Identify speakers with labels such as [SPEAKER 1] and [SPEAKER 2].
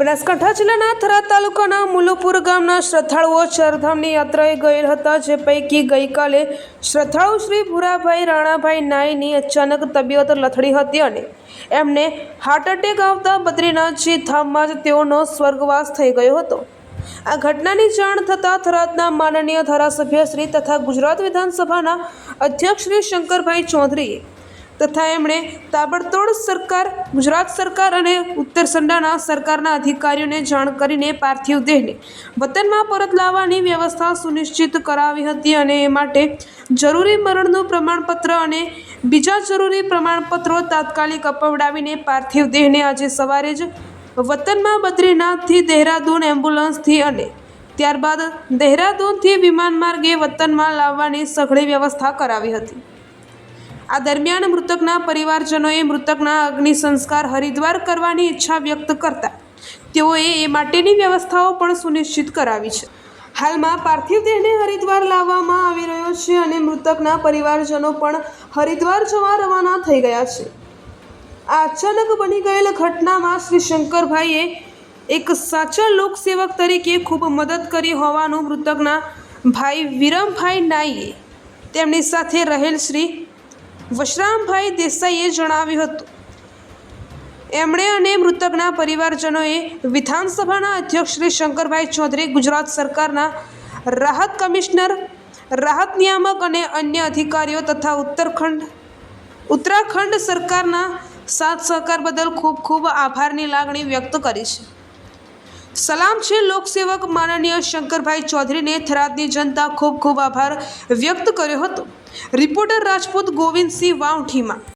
[SPEAKER 1] બનાસકાંઠા જિલ્લાના થરાદ તાલુકાના મુલુપુર ગામના શ્રદ્ધાળુઓ ચારધામની યાત્રાએ ગયેલ હતા, જે પૈકી ગઈકાલે શ્રદ્ધાળુ શ્રી ભૂરાભાઈ રાણાભાઈ નાયની અચાનક તબિયત લથડી હતી અને એમને હાર્ટ એટેક આવતા બદ્રીનાથજી ધામમાં જ તેઓનો સ્વર્ગવાસ થઈ ગયો હતો. આ ઘટનાની જાણ થતાં થરાદના માનનીય ધારાસભ્ય શ્રી તથા ગુજરાત વિધાનસભાના અધ્યક્ષ શ્રી શંકરભાઈ ચૌધરીએ તથા એમણે તાબડતોડ સરકાર, ગુજરાત સરકાર અને ઉત્તર સંડાના સરકારના અધિકારીઓને જાણ કરીને પાર્થિવ દેહને વતનમાં પરત લાવવાની વ્યવસ્થા સુનિશ્ચિત કરાવી હતી અને એ માટે જરૂરી મરણનું પ્રમાણપત્ર અને બીજા જરૂરી પ્રમાણપત્રો તાત્કાલિક અપવડાવીને પાર્થિવ દેહને આજે સવારે જ વતનમાં બદ્રીનાથથી દહેરાદૂન એમ્બ્યુલન્સથી અને ત્યારબાદ દહેરાદૂનથી વિમાન માર્ગે વતનમાં લાવવાની સઘળી વ્યવસ્થા કરાવી હતી. આ દરમિયાન મૃતકના પરિવારજનોએ મૃતકના અગ્નિ સંસ્કાર હરિદ્વાર કરવાની ઈચ્છા વ્યક્ત કરતા તેઓએ એ માટેની વ્યવસ્થાઓ પણ સુનિશ્ચિત કરાવી છે. હાલમાં પાર્થિવ દેહને હરિદ્વાર લાવવામાં આવી રહ્યો છે અને મૃતકના પરિવારજનો પણ હરિદ્વાર જવા રવાના થઈ ગયા છે. આ અચાનક બની ગયેલ ઘટનામાં શ્રી શંકરભાઈએ એક સાચા લોકસેવક તરીકે ખૂબ મદદ કરી હોવાનું મૃતકના ભાઈ વિરમભાઈ નાઈએ તેમની સાથે રહેલ શ્રી વશરામભાઈ દેસાઈએ જણાવ્યું હતું. એમણે અને મૃતકના પરિવારજનોએ વિધાનસભાના અધ્યક્ષ શ્રી શંકરભાઈ ચૌધરી, ગુજરાત સરકારના રાહત કમિશનર, રાહત નિયામક અને અન્ય અધિકારીઓ તથા ઉત્તરખંડ, ઉત્તરાખંડ સરકારના સાથ સહકાર બદલ ખૂબ ખૂબ આભારની લાગણી વ્યક્ત કરી છે. સલામ છે લોકસેવક માનનીય શંકરભાઈ ચૌધરીને થરાદની જનતા ખૂબ ખૂબ આભાર વ્યક્ત કર્યો હતો. રિપોર્ટર રાજપૂત ગોવિંદસિંહ વાવઠીમાં